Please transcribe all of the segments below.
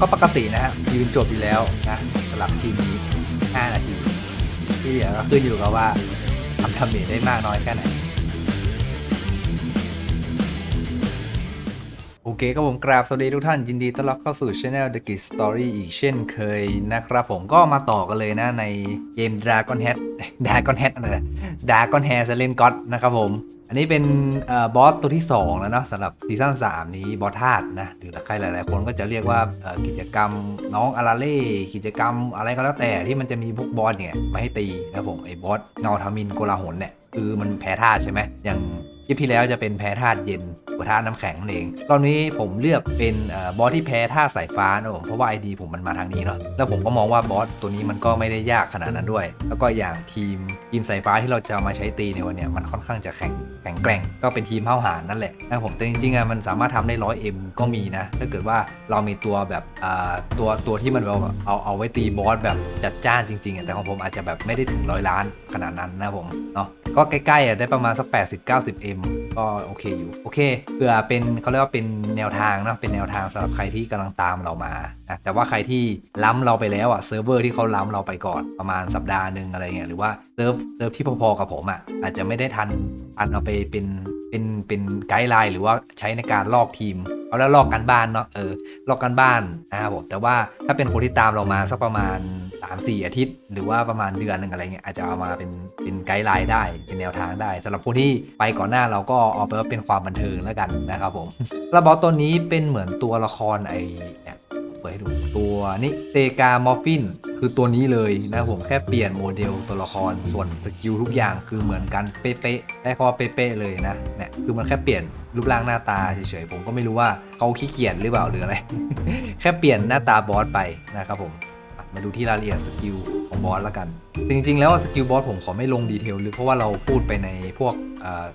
ก็ปกตินะฮะยืนจบอยู่แล้วนะสำหรับทีมนี้ 5 นาที ที่เหลือก็ขึ้นอยู่กับว่าทำทำเมจได้มากน้อยแค่ไหนโอเคก็ผมกราบสวัสดีทุกท่านยินดีต้อนรับเข้าสู่ Channel The Git Story อีกเช่นเคยนะครับผมก็มาต่อกันเลยนะในเกม Dragon Head Dragon Head อะไร Dragon Hair s i l e n God นะครับผม อันนี้เป็นอบอสตัวที่ 2 แล้วเนาะสำหรับซีซั่น3 นี้บอสธาตุนะหรือใครหลาย ๆ คนก็จะเรียกว่ากิจกรรมน้องอาราเล่กิจกรรมอะไรก็แล้วแต่ที่มันจะมีพวกบอสเนี่ยมาให้ตีนะผมไอ้บอสเงาทามินโกลาหนเนี่ยคือมันแพ้ธาตุใช่ไหมอย่าง คลิปที่แล้วจะเป็นแพ้ธาตุเย็นกับธาตุน้ำแข็งนั่นเอง รอบนี้ผมเลือกเป็นบอสที่แพ้ธาตุสายฟ้านะผมเพราะว่าไอดีผมมันมาทางนี้เนาะแล้วผมก็มองว่าบอสตัวนี้มันก็ไม่ได้ยากขนาดนั้นด้วย แล้วก็อย่างทีมทีมสายฟ้าที่เราจะามาใช้ตีในวันเนี้ยมันค่อนข้างจะแข็งแข็งแกร่ง ก็เป็นทีมเผ่าหานั่นแหละนะผมแต่จริงๆอะมันสามารถทำได้ร้อยเอ็มก็มีนะถ้าเกิดว่าเรามีตัวแบบตัวตัวที่มันแบบเอาเอาไว้ตีบอสแบบจัดจ้านจริงๆอะแต่ของผมอาจจะแบบไม่ได้ถึงร้อยล้านขนาดนั้นนะผมเนาะ ก็ใกล้ๆอะได้ประมาณสัก 80 90 m ก็โอเคอยู่ โอเคเผื่อเป็นเขาเรียกว่าเป็นแนวทางนะเป็นแนวทางสำหรับใครที่กำลังตามเรามานะแต่ว่าใครที่ล้ำเราไปแล้วอะเซิร์ฟเวอร์ที่เขาล้ำเราไปก่อนประมาณสัปดาห์หนึ่งอะไรเงี้ยหรือว่าเซิร์ฟเซิร์ฟที่พอๆกับผมอะอาจจะไม่ได้ทันทันเอาไปเป็นเป็นเป็นไกด์ไลน์หรือว่าใช้ในการลอกทีมเอาแล้วลอกกันบ้านเนาะเออลอกกันบ้านนะครับผมแต่ว่าถ้าเป็นคนที่ตามเรามาสักประมาณ 3-4 อาทิตย์ หรือว่าประมาณเดือนหนึ่งอะไรเงี้ยอาจจะเอามาเป็นเป็นไกด์ไลน์ได้เป็นแนวทางได้สำหรับคนที่ไปก่อนหน้าเราก็เอาไปว่าเป็นความบันเทิงแล้วกันนะครับผมแล้วบอสตัวนี้เป็นเหมือนตัวละครไอเนี่ยเปิดให้ดูตัวนี้เตกามอฟฟินคือตัวนี้เลยนะผมแค่เปลี่ยนโมเดลตัวละครส่วนสกิลทุกอย่างคือเหมือนกันเป๊ะๆได้ข้อเป๊ะๆเลยนะเนี่ยคือมันแค่เปลี่ยนรูปร่างหน้าตาเฉยๆผมก็ไม่รู้ว่าเขาขี้เกียจหรือเปล่าหรืออะไร แค่เปลี่ยนหน้าตาบอสไปนะครับผม มาดูที่รายละเอียดสกิลของบอสล้วกัน จริงๆ แล้วสกิลบอสผมขอไม่ลงดีเทลลึกเพราะว่าเราพูดไปในพวก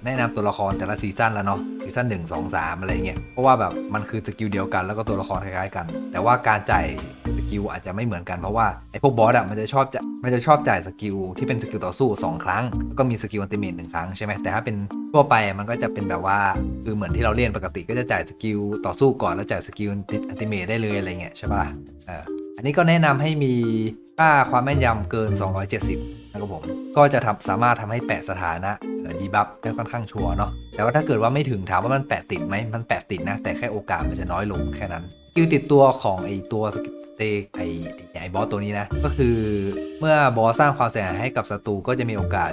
แนะนำตัวละครแต่ละซีซั่นแล้วเนาะซีซั่นหนึ่งสองสามอะไรเงี้ยเพราะว่าแบบมันคือสกิลเดียวกันแล้วก็ตัวละครคล้ายๆกัน แต่ว่าการจ่ายสกิลอาจจะไม่เหมือนกันเพราะว่าไอ้พวกบอสอะมันจะชอบจะมันจะชอบจ่ายสกิลที่เป็นสกิลต่อสู้ 2 ครั้งแล้วก็มีสกิลอันติเมทหนึ่งครั้งใช่ไหมแต่ถ้าเป็นทั่วไปมันก็จะเป็นแบบว่าคือเหมือนที่เราเล่นปกติก็จะจ่ายสกิลต่อสู้ก่อนแล้วจ่ายสกิลอันติเมทได้เลยอะไรเงี้ยใช่ป่ะเออ อันนี้ก็แนะนำให้มีค่าความแม่นยำเกิน 270 นะครับผม ก็จะทำสามารถทำให้แปะสถานะดีบัฟได้ค่อนข้างชัวร์เนาะ แต่ว่าถ้าเกิดว่าไม่ถึงถามว่ามันแปะติดไหม มันแปะติดนะ แต่แค่โอกาสมันจะน้อยลงแค่นั้นกิลติดตัวของไอตัว เตไอไอ้ไอบอสตัวนี้นะ ก็คือเมื่อบอสสร้างความเสียหายให้กับศัตรูก็จะมีโอกาส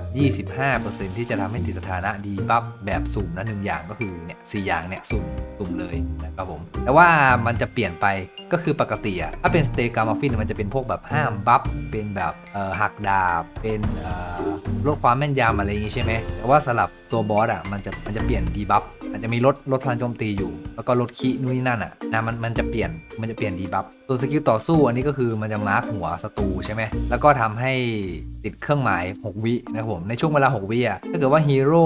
25%ที่จะทำให้ติดสถานะดีบัฟแบบสุ่มนะหนึ่งอย่างก็คือเนี่ยสอย่างเนี่ยสุ่มสุ่มเลยนะครับผม แต่ว่ามันจะเปลี่ยนไปก็คือปกติอะถ้าเป็นสเตกามาฟินมันจะเป็นพวกแบบห้ามบัฟเป็นแบบหักดาบ เป็นลดความแม่นยำอะไรอย่างงี้ใช่ไหมแต่ว่าสลับตัวบอสอะมันจะมันจะเปลี่ยนดีบัฟมันจะมีลดลดพลังโจมตีอยู่ แล้วก็ลดคีนู่นนี่นั่นอะนะมันมันจะเปลี่ยนมันจะเปลี่ยนดีบัฟ ตัวสกิลต่อสู้อันนี้ก็คือมันจะมาร์คหัวศัตรูใช่ไหมแล้วก็ทำให้ติดเครื่องหมาย 6 วินะครับผม ในช่วงเวลา 6 วิอะถ้าเกิดว่าฮีโร่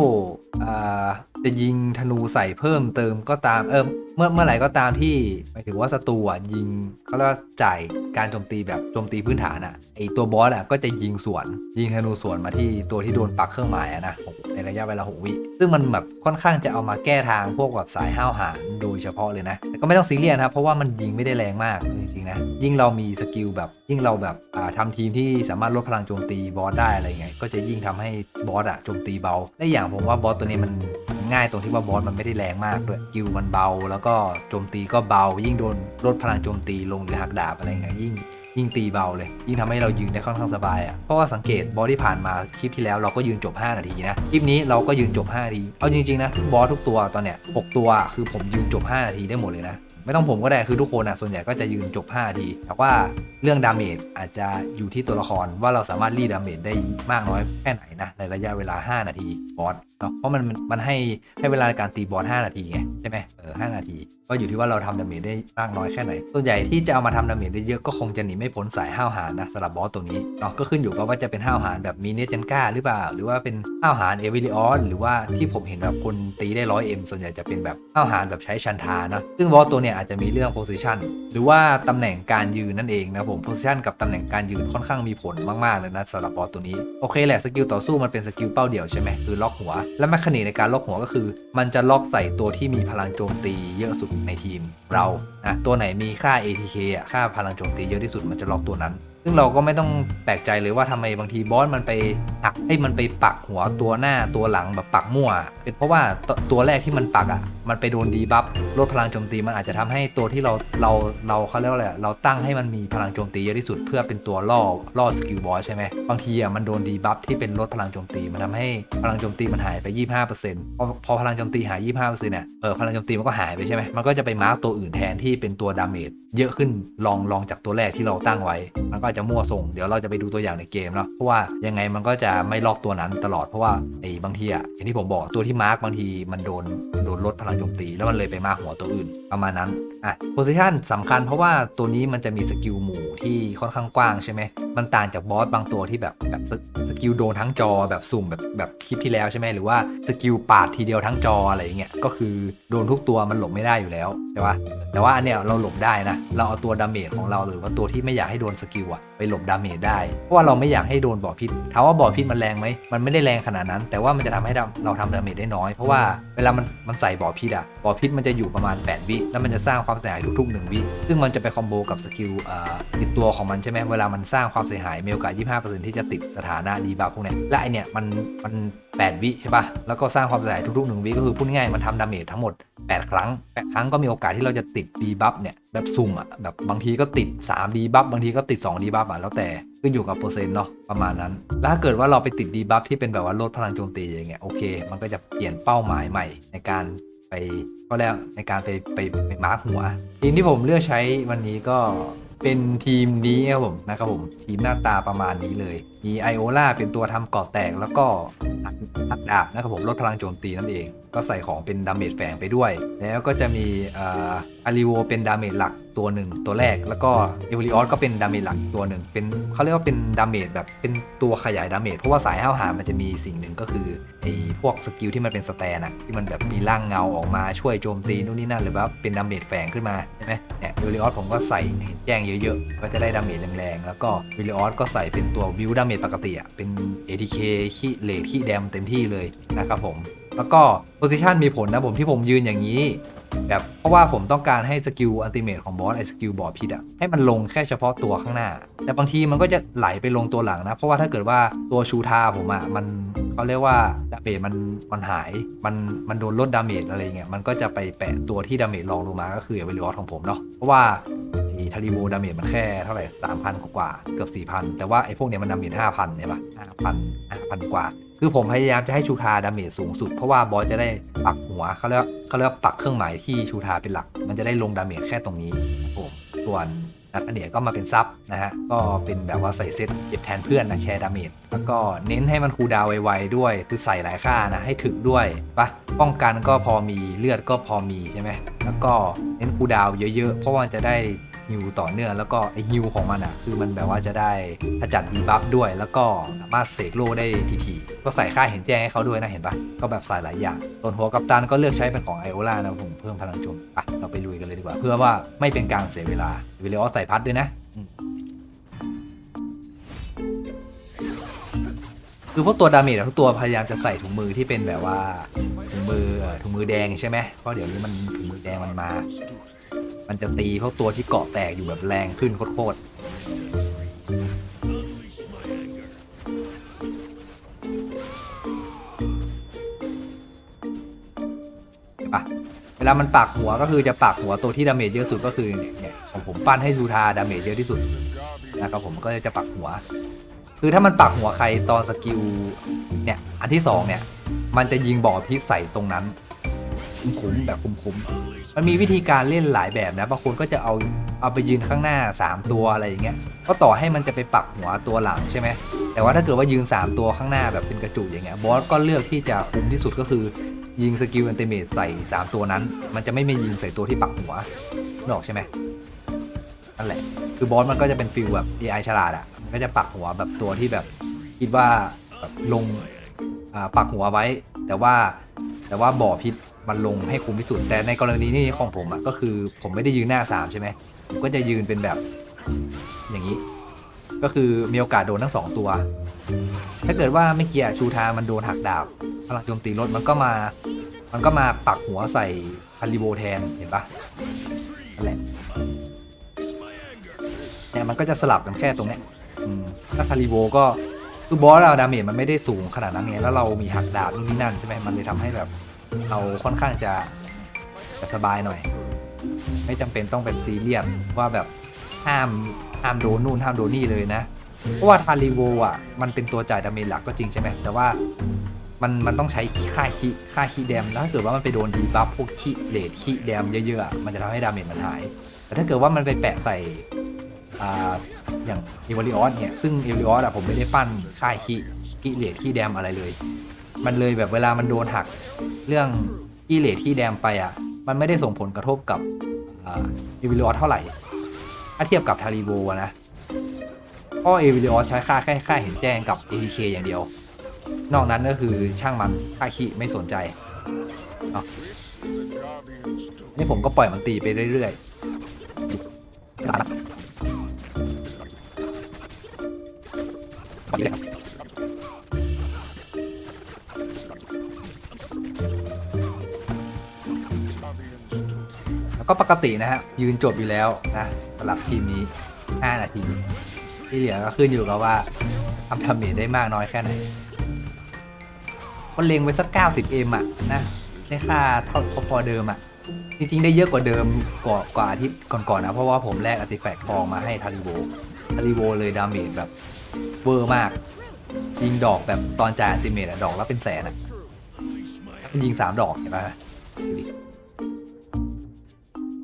จะยิงธนูใส่เพิ่มเติมก็ตามเออเมื่อเมื่อไหร่ก็ตามที่หมายถึงว่าศัตรูอะยิงเขาเรียกว่าจ่ายการโจมตีแบบโจมตีพื้นฐานอะไอตัวบอสอะก็จะยิงสวน ยิงธนูสวนมาที่ตัวที่โดนปักเครื่องหมายอะนะในระยะเวลา 6 วิ ซึ่งมันแบบค่อนข้างจะเอามาแก้ทางพวกแบบสายห้าวหาญโดยเฉพาะเลยนะแต่ก็ไม่ต้องซีเรียสนะครับเพราะว่ามันยิงไม่ได้แรงมากจริงๆนะ ยิ่งเรามีสกิลแบบ ยิ่งเราแบบอ่าทำทีมที่สามารถลดพลังโจมตีบอสได้อะไรเงี้ยก็จะยิ่งทำให้บอสอะโจมตีเบาและอย่างผมว่าบอสตัวนี้มันง่ายตรงที่ว่าบอสมันไม่ได้แรงมากด้วยสกิลมันเบา แล้วก็โจมตีก็เบา ยิ่งโดนลดพลังโจมตีลงหรือหักดาบอะไรเงี้ยยิ่งยิ่งตีเบาเลย ยิ่งทำให้เรายืนได้ค่อนข้างสบายอะ่ะเพราะว่าสังเกตบอสที่ผ่านมาคลิปที่แล้วเราก็ยืนจบ 5 นาทีนะคลิปนี้เราก็ยืนจบ 5 นาที เอาจริงๆนะทุกบอสทุกตัวตอนเนี้ย6ตัวคือผมยืนจบ 5 นาทีได้หมดเลยนะ ไม่ต้องผมก็ได้คือทุกคนอะส่วนใหญ่ก็จะยืนจบ5นาทีแต่ว่าเรื่องดาเมจอาจจะอยู่ที่ตัวละครว่าเราสามารถรีดดาเมจได้มากน้อยแค่ไหนนะในระยะเวลา 5 นาทีบอส เนาะเพราะมันมันให้ให้เวลาการตีบอส5นาทีไงใช่ไหมเออ5นาที ก็อยู่ที่ว่าเราทำดาเมจได้มากน้อยแค่ไหน ส่วนใหญ่ที่จะเอามาทำดาเมจได้เยอะก็คงจะหนีไม่พ้นสายห้าวหาญนะสำหรับบอสตัวนี้เนาะก็ขึ้นอยู่กับว่าจะเป็นห้าวหาญแบบมีเนเจนก้าหรือเปล่า หรือว่าเป็นห้าวหาญเอวิลิออนหรือว่าที่ผมเห็นแบบคนตีได้ร้อยเอ็มส่วนใหญ่จะเป็นแบบห้าวหาญแบบใช้ชันทานะซึ่งบอสตัวเนี้ยเนี่ยอาจจะมีเรื่อง position หรือว่าตำแหน่งการยืนนั่นเองนะผม position กับตำแหน่งการยืนค่อนข้างมีผลมากๆเลยนะสำหรับบอสตัวนี้โอเคแหละสกิลต่อสู้มันเป็นสกิลเป้าเดี่ยวใช่ไหมคือล็อกหัวและแมคานิกในการล็อกหัวก็คือ มันจะล็อกใส่ตัวที่มีพลังโจมตีเยอะสุดในทีมเรานะตัวไหนมีค่า ATK อะค่าพลังโจมตีเยอะที่สุดมันจะล็อกตัวนั้น ซึ่งเราก็ไม่ต้องแปลกใจเลยว่าทำไมบางทีบอสมันไปหักให้มันไปปักหัวตัวหน้าตัวหลังแบบปักมั่ว เป็นเพราะว่าตตัวแรกที่มันปักอะ มันไปโดนดีบัฟลดพลังโจมตีมันอาจจะทำให้ตัวที่เราเราเราเขาเรียกว่าอะไรเราตั้งให้มันมีพลังโจมตีเยอะที่สุดเพื่อเป็นตัวล่อล่อสกิลบอสใช่ไหมบางทีอะมันโดนดีบัฟที่เป็นลดพลังโจมตีมันทำให้พลังโจมตีมันหายไป 25%พอพอพลังโจมตีหาย 25%เนี่ยเออพลังโจมตีมันก็หายไปใช่ไหมมันก็จะไปมาร์กตัวอื่นแทนที่เป็นตัวดาเมจเยอะขึ้นลองลองจากตัวแรกที่เราตั้งไว้ มันก็อาจจะมั่วส่งเดี๋ยวเราจะไปดูตัวอย่างในเกมเนาะเพราะว่ายังไงมันก็จะไม่ลอกตัวนั้นตลอดเพราะว่าไอ้บางทีอะอย่างที่ผมบอกตัวที่มาร์กบางทีมันโดนโดนลดพลังโจมตี แล้วมันเลยไปมากหัวตัวอื่นประมาณนั้น อะโพซิชันสำคัญเพราะว่าตัวนี้มันจะมีสกิลหมู่ที่ค่อนข้างกว้างใช่ไหม มันต่างจากบอสบางตัวที่แบบแบบสกิลโดนทั้งจอแบบสุ่มแบบแบบคลิปที่แล้วใช่ไหมหรือว่าสกิลปาดทีเดียวทั้งจออะไรอย่างเงี้ยก็คือโดนทุกตัวมันหลบไม่ได้อยู่แล้วใช่ปะแต่ว่าอันเนี้ยเราหลบได้นะ เราเอาตัวดาเมจของเราหรือว่าตัวที่ไม่อยากให้โดนสกิลอะไปหลบดาเมจได้เพราะว่าเราไม่อยากให้โดนบ่อพิษถามว่าบ่อพิษมันแรงไหมมันไม่ได้แรงขนาดนั้น แต่ว่ามันจะทำให้เราเราทำดาเมจได้น้อยเพราะว่าเวลามันมันใส่บ่อพิษอะบ่อพิษมันจะอยู่ประมาณ 8 วิแล้วมันจะสร้างความความเสียหายทุกๆ1วิซึ่งมันจะไปคอมโบกับสกิลอ่าติดตัวของมันใช่ไหมเวลามันสร้างความเสียหายมีโอกาส 25%ที่จะติดสถานะดีบัฟพวกนี้และไอเนี่ยมันมัน 8 วิใช่ปะแล้วก็สร้างความเสียหายทุกๆ 1 วิก็คือพูดง่ายมันทำดาเมจทั้งหมด 8 ครั้ง 8 ครั้งก็มีโอกาสที่เราจะติดดีบัฟเนี่ยแบบซุ่มอะแบบบางทีก็ติด3ดีบัฟบางทีก็ติด2ดีบัฟอะแล้วแต่ขึ้นอยู่กับเปอร์เซ็นต์เนาะประมาณนั้น แล้วถ้าเกิดว่าเราไปติดดีบัฟที่เป็นแบบว่าลดพลังโจมตีอย่างเงี้ยโอเค มันก็จะเปลี่ยนเป้าหมายใหม่ในการ ไปก็แล้วในการไปไปไปมาร์คหัว ทีมที่ผมเลือกใช้วันนี้ก็เป็นทีมนี้ครับผมนะครับผมทีมหน้าตาประมาณนี้เลย มีไอโอล่าเป็นตัวทำเกาะแตกแล้วก็หักดาบนะครับผมลดพลังโจมตีนั่นเอง ก็ใส่ของเป็นดาเมจแฝงไปด้วย แล้วก็จะมีอาริโวเป็นดาเมจหลักตัวหนึ่งตัวแรก แล้วก็เอเวลิออสก็เป็นดาเมจหลักตัวหนึ่งเป็นเขาเรียกว่าเป็นดาเมจแบบเป็นตัวขยายดาเมจเพราะว่าสายห้าวหามันจะมีสิ่งหนึ่งก็คือไอพวกสกิลที่มันเป็นสแตนอะที่มันแบบมีร่างเงาออกมาช่วยโจมตีนู่นนี่นั่นหรือว่าเป็นดาเมจแฝงขึ้นมาใช่ไหมเนี่ยเอเวลิออสผมก็ใส่แจ้งเยอะๆก็จะได้ดาเมจแรงๆแล้วก็วิลลิออสก็ใส่เป็นตัวบิวดาเมจปกติอะเป็น ATK ขี้เลทขี้แดมเต็มที่เลยนะครับผม แล้วก็โพซิชันมีผลนะผมที่ผมยืนอย่างนี้ แบบเพราะว่าผมต้องการให้สกิลอัลติเมทของบอสไอสกิลบอดพิษอะให้มันลงแค่เฉพาะตัวข้างหน้า แต่บางทีมันก็จะไหลไปลงตัวหลังนะ เพราะว่าถ้าเกิดว่าตัวชูทาผมอะมันเขาเรียกว่าดาเมจมันมันหายมันมันโดนลดดาเมจอะไรเงี้ยมันก็จะไปแปะตัวที่ดาเมจรองลงมาก็คือเวลิออสของผมเนาะเพราะว่า ทาริโบดาเมจมันแค่เท่าไหร่สามพันกว่าเกือบสี่พันแต่ว่าไอ้พวกเนี้ยมันดาเมจห้าพันเนี่ยปะห้าพันห้าพันกว่า คือผมพยายามจะให้ชูทาดาเมจสูงสุด เพราะว่าบอสจะได้ปักหัวเขาเรียกเขาเรียกว่าปักเครื่องหมายที่ชูทาเป็นหลัก มันจะได้ลงดาเมจแค่ตรงนี้ครับผมส่วนนัดอันเนียก็มาเป็นซับนะฮะ ก็เป็นแบบว่าใส่เซตเก็บแทนเพื่อนนะแชร์ดาเมจ แล้วก็เน้นให้มันคูดาวไวๆด้วย คือใส่หลายค่านะ ให้ถึกด้วยปะป้องกันก็พอมีเลือดก็พอมีใช่ไหม แล้วก็เน้นคูดาวเยอะๆ เพราะว่าจะได้ ฮิวต่อเนื่องแล้วก็ไอฮิวของมันอะคือมันแบบว่าจะได้ขจัดดีบัฟด้วย แล้วก็สามารถเสกโลได้ทีๆก็ใส่ค่าเห็นแจ้งให้เขาด้วยนะเห็นปะก็แบบใส่หลายอย่างส่วนหัวกัปตันก็เลือกใช้เป็นของไอโอลานะผมเพิ่มพลังโจมอะเราไปลุยกันเลยดีกว่า เพื่อว่าไม่เป็นการเสียเวลาวิเลออใส่พัดด้วยนะคือพวกตัวดาเมจทุกตัวพยายามจะใส่ถุงมือที่เป็นแบบว่าถุงมือถุงมือแดงใช่ไหมเพราะเดี๋ยวนี้มันถุงมือแดงมันมา มันจะตีพวกตัวที่เกาะแตกอยู่แบบแรงขึ้นโคตรเห็นปะเวลามันปักหัวก็คือจะปักหัวตัวที่ดาเมจเยอะสุดก็คือเนี่ยของผมปั้นให้ซูทาดาเมจเยอะที่สุดนะครับผมก็จะปักหัว คือถ้ามันปักหัวใครตอนสกิลเนี่ยอันที่สองเนี่ยมันจะยิงบ่อพิษใส่ตรงนั้น คุ้มๆแบบคุ้มๆมันมีวิธีการเล่นหลายแบบนะบางคนก็จะเอาเอาไปยืนข้างหน้า 3 ตัวอะไรอย่างเงี้ยก็ต่อให้มันจะไปปักหัวตัวหลังใช่ไหมแต่ว่าถ้าเกิดว่ายืน 3 ตัวข้างหน้าแบบเป็นกระจุกอย่างเงี้ยบอสก็เลือกที่จะคุ้มที่สุดก็คือยิงสกิลอันเตเมทใส่ 3 ตัวนั้น มันจะไม่ไม่ยิงใส่ตัวที่ปักหัวนึกออกใช่ไหมนั่นแหละ คือบอสมันก็จะเป็นฟิลแบบ AI ฉลาดอะ่ะมันก็จะปักหัวแบบตัวที่แบบคิดว่าแบบลงปักหัวไว้ แต่ว่าแต่ว่าบ่อพิษ มันลงให้คุ้มที่สุด แต่ในกรณีนี้ของผมอะก็คือผมไม่ได้ยืนหน้าสามใช่ไหมผมก็จะยืนเป็นแบบอย่างนี้ ก็คือมีโอกาสโดนทั้งสองตัว ถ้าเกิดว่าไม่เกียร์ชูทามันโดนหักดาบพลังโจมตีลดมันก็มา มันก็มาปักหัวใส่คาริโบแทนเห็นปะนั่นแหละเนี่ยมันก็จะสลับกันแค่ตรงเนี้ยถ้าคาริโบก็คือบอสเราดาเมจมันไม่ได้สูงขนาดนั้นไงแล้วเรามีหักดาบนู่นนี่นั่นใช่ไหมมันเลยทำให้แบบ เราค่อนข้างจะจะสบายหน่อย ไม่จำเป็นต้องเป็นซีเรียสว่าแบบห้ามห้ามโดนนู่นห้ามโดนนี่เลยนะ เพราะว่าทาริโวอะมันเป็นตัวจ่ายดาเมจหลักก็จริงใช่ไหมแต่ว่ามันมันต้องใช้ค่าคีค่าคีแดมแล้วถ้าเกิดว่ามันไปโดนดีบัฟพวกคีเลดคีแดมเยอะๆมันจะทำให้ดาเมจมันหาย แต่ถ้าเกิดว่ามันไปแปะใส่อ่าอย่างเอวอริออสเนี่ยซึ่งเอวอริออสอะผมไม่ได้ปั้นค่าคีคีเลดคีแดมอะไรเลย มันเลยแบบเวลามันโดนหักเรื่องคีเลดคีแดมไปอะ มันไม่ได้ส่งผลกระทบกับเอวอริออเท่าไหร่ ถ้าเทียบกับทาริโวนะเพราะเอวิลิออใช้ค่าแค่ค่าเห็นแจ้งกับ ATK อย่างเดียว นอกนั้นก็คือช่างมันค่าขี้ไม่สนใจนี่ผมก็ปล่อยมันตีไปเรื่อยๆ ก็ปกตินะฮะยืนจบอยู่แล้วนะสำหรับทีมนี้ 5 นาที ที่เหลือก็ขึ้นอยู่กับว่าทำทำเมจได้มากน้อยแค่ไหนก็เล็งไว้สัก 90M อะนะได้ค่าเท่าพอเดิมอะ จริง ๆ ได้เยอะกว่าเดิมกว่ากว่าอาทิตย์ก่อนๆนะ เพราะว่าผมแลกอาร์ติแฟกต์ทองมาให้ทาริโบทาริโบเลยดาเมจแบบเวอร์มาก ยิงดอกแบบตอนจ่ายอัลติเมทอะดอกละเป็นแสนอะมันยิงสามดอกเห็นปะดูดิ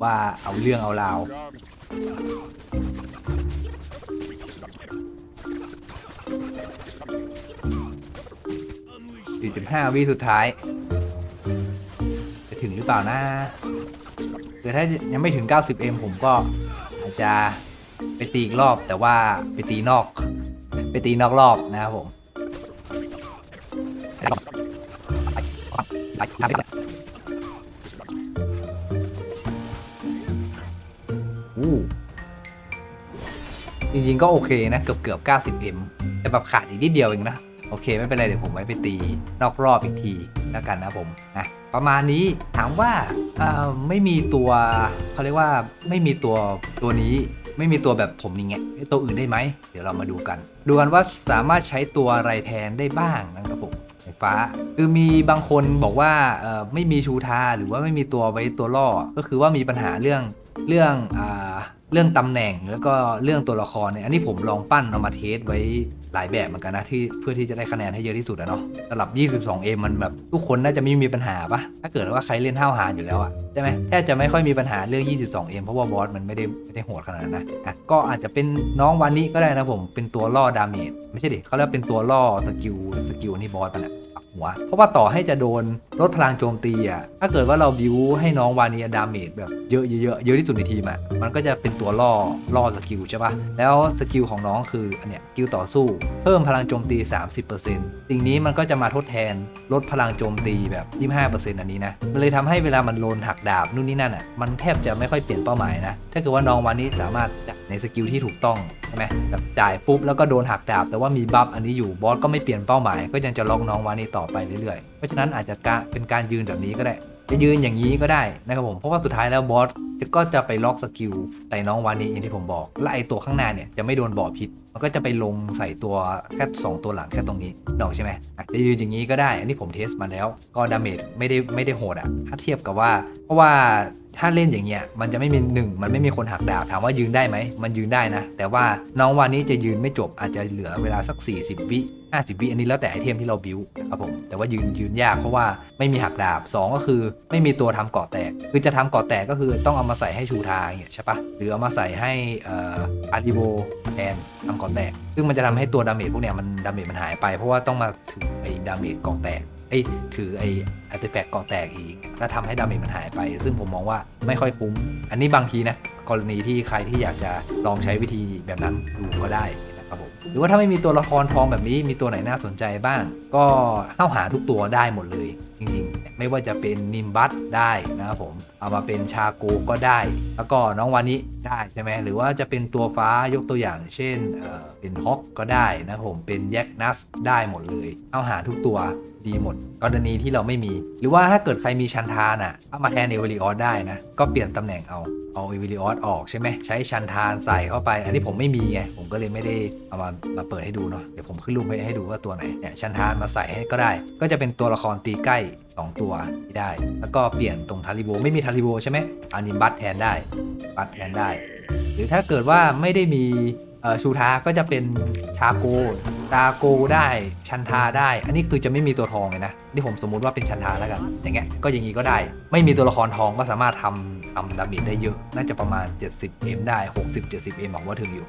ว่าเอาเรื่องเอาราว4.5วิสุดท้าย จะถึงหรือเปล่านะคือถ้ายังไม่ถึง 90M ผมก็อาจจะไปตีอีกรอบแต่ว่าไปตีนอก ไปตีนอกรอบนะครับผม จริงๆก็โอเคนะ เกือบเกือบ 90M แต่แบบขาดอีกนิดเดียวเองนะ โอเค ไม่เป็นไร เดี๋ยวผมไว้ไปตี นอกรอบอีกทีแล้วกันนะผมนะประมาณนี้ถามว่าไม่มีตัวเขาเรียกว่าไม่มีตัวตัวนี้ไม่มีตัวแบบผมนี่ไงตัวอื่นได้ไหม เดี๋ยวเรามาดูกัน ดูกันว่าสามารถใช้ตัวอะไรแทนได้บ้างนะครับผมไฟฟ้า คือมีบางคนบอกว่าไม่มีชูทาหรือว่าไม่มีตัวไว้ตัวล่อ ก็คือว่ามีปัญหาเรื่อง เรื่องอ่าเรื่องตำแหน่งแล้วก็เรื่องตัวละครเนี่ยอันนี้ผมลองปั้นเอามาเทสไว้หลายแบบเหมือนกันนะที่เพื่อที่จะได้คะแนนให้เยอะที่สุดอะเนาะสำหรับ 22M มันแบบทุกคนน่าจะไม่มีปัญหาปะถ้าเกิดว่าใครเล่นห้าวหาญอยู่แล้วอะใช่ไหมแทบจะไม่ค่อยมีปัญหาเรื่อง 22M เพราะว่าบอสมันไม่ได้ไม่ได้โหดขนาดนั้นนะอะก็อาจจะเป็นน้องวานิก็ได้นะผมเป็นตัวล่อดาเมจไม่ใช่ดิเขาเรียกเป็นตัวล่อสกิลสกิลนี่บอสมันะ หัว เพราะว่าต่อให้จะโดนลดพลังโจมตีอะถ้าเกิดว่าเราบิวให้น้องวานีดาเมจแบบเยอะๆเยอะเยอะที่สุดในทีมอะมันก็จะเป็นตัวล่อล่อสกิลใช่ปะแล้วสกิลของน้องคืออันเนี้ยสกิลต่อสู้ เพิ่มพลังโจมตี 30%สิ่งนี้มันก็จะมาทดแทนลดพลังโจมตีแบบ 25%อันนี้นะมันเลยทำให้เวลามันโดนหักดาบนู่นนี่นั่นอะมันแทบจะไม่ค่อยเปลี่ยนเป้าหมายนะถ้าเกิดว่าน้องวานีสามารถจัดในสกิลที่ถูกต้องใช่ไหมแบบจ่ายปุ๊บแล้วก็โดนหักดาบ แต่ว่ามีบัฟอันนี้อยู่บอสก็ไม่เปลี่ยนเป้าหมายก็ยังจะล็อกน้องวานีต่อไปเรื่อยๆ เพราะฉะนั้นอาจจะการเป็นการยืนแบบนี้ก็ได้ จะยืนอย่างนี้ก็ได้นะครับผม เพราะว่าสุดท้ายแล้วบอสก็จะไปล็อกสกิลใส่น้องวานี้อย่างที่ผมบอก และไอตัวข้างหน้าเนี่ยจะไม่โดนบ่อพิษ มันก็จะไปลงใส่ตัวแค่สองตัวหลังแค่ตรงนี้ดอกใช่ไหมอาจจะยืนอย่างนี้ก็ได้ อันนี้ผมเทสมาแล้ว ก็ดาเมจไม่ได้ไม่ได้โหดอะถ้าเทียบกับว่า เพราะว่าถ้าเล่นอย่างเงี้ยมันจะไม่มีหนึ่งมันไม่มีคนหักดาบถามว่ายืนได้ไหมมันยืนได้นะ แต่ว่าน้องวานี้จะยืนไม่จบอาจจะเหลือเวลาสัก 40 วิ 50 วิอันนี้แล้วแต่ไอเทมที่เราบิวนะครับผมแต่ว่ายืนยืนยากเพราะว่าไม่มีหักดาบ 2 ก็คือไม่มีตัวทำเกาะแตก คือจะทำเกาะแตกก็คือต้องเอามาใส่ให้ชูทาอย่างเงี้ยใช่ปะหรือเอามาใส่ให้อ่อาร์ติโบแทนทำเกาะแตก ซึ่งมันจะทำให้ตัวดาเมจพวกเนี้ยมันดาเมจมันหายไป เพราะว่าต้องมาถือไอ้ดาเมจเกาะแตกไอ้ถือไอ้อาร์ติแฟกต์เกาะแตกอีก แล้วทำให้ดาเมจมันหายไป ซึ่งผมมองว่าไม่ค่อยคุ้ม อันนี้บางทีนะ กรณีที่ใครที่อยากจะลองใช้วิธีแบบนั้นดูก็ได้ หรือว่าถ้าไม่มีตัวละครทองแบบนี้มีตัวไหนน่าสนใจบ้าง ก็เข้าหาทุกตัวได้หมดเลย จริงๆ ไม่ว่าจะเป็นนิมบัสได้นะครับผม เอามาเป็นชาโกก็ได้ แล้วก็น้องวานิได้ใช่ไหมหรือว่าจะเป็นตัวฟ้ายกตัวอย่าง เช่นเเป็นฮอกก็ได้นะครับผมเป็นแยกนัสได้หมดเลย เอาหาทุกตัวดีหมดกรณีที่เราไม่มี หรือว่าถ้าเกิดใครมีชันทานอะเอามาแทนเอเวลิออสได้นะ ก็เปลี่ยนตำแหน่งเอาเอาเอเวลิออสออกใช่ไหมใช้ชันทานใส่เข้าไป อันนี้ผมไม่มีไงผมก็เลยไม่ได้เอามามาเปิดให้ดูเนาะเดี๋ยวผมขึ้นรูปให้ดูว่าตัวไหนเนี่ยชันทานมาใส่ให้ก็ได้ ก็จะเป็นตัวละครตีใกล้2 ตัวที่ได้ แล้วก็เปลี่ยนตรงทาริโบไม่มีทาริโบใช่ไหมอันนี้บัตแทนได้ บัตแทนได้ หรือถ้าเกิดว่าไม่ได้มี ชูทาก็จะเป็นชาโก ตาโกได้ชันทาได้ อันนี้คือจะไม่มีตัวทองเลยนะนี่ผมสมมุติว่าเป็นชันทาแล้วกัน อย่างเงี้ยก็อย่างงี้ก็ได้ ไม่มีตัวละครทองก็สามารถทำทำดาเมจได้เยอะ น่าจะประมาณ 70 m ได้ 60 70 m บอกว่าถึงอยู่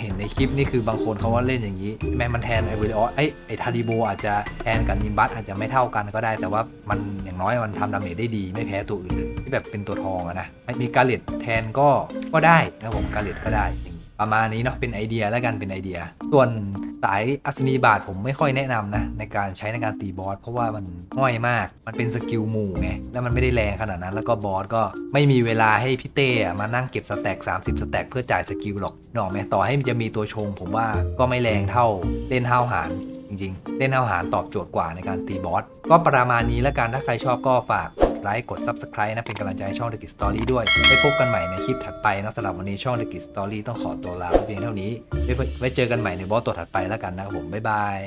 เห็นในคลิปนี่คือบางคนเขาว่าเล่นอย่างนี้ แม้มันแทนไอเวลออไอไอทาริโบอาจจะแทนกับนิมบัสอาจจะไม่เท่ากันก็ได้ แต่ว่ามันอย่างน้อยมันทำดาเมจได้ดีไม่แพ้ตัวอื่นเลยที่แบบเป็นตัวทองอะนะมีการเลตแทนก็ก็ได้นะผมการเลตก็ได้ ประมาณนี้เนาะเป็นไอเดียแล้วกันเป็นไอเดีย ส่วนสายอัศนีบาทผมไม่ค่อยแนะนำนะในการใช้ในการตีบอสเพราะว่ามันง่อยมาก มันเป็นสกิลหมู่ไงแล้วมันไม่ได้แรงขนาดนั้น แล้วก็บอสก็ไม่มีเวลาให้พี่เต้อะมานั่งเก็บสแต็ก30 สแต็กเพื่อจ่ายสกิลหรอกนอกไหมต่อให้มันจะมีตัวชง ผมว่าก็ไม่แรงเท่าเล่นห้าวหารจริงๆ เล่นเอาหารตอบโจทย์กว่าในการตีบอสก็ประมาณนี้แล้วกันถ้าใครชอบก็ฝาก ไลค์ กด Subscribe นะ เป็นกำลังใจให้ช่อง The Git Story ด้วยไว้พบกันใหม่ในคลิปถัดไปนะสำหรับวันนี้ช่อง The Git Story ต้องขอตัวลาไปเพียงเท่านี้ไว้ไว้เจอกันใหม่ในบอสตัวถัดไปแล้วกันนะครับผมบ๊ายบาย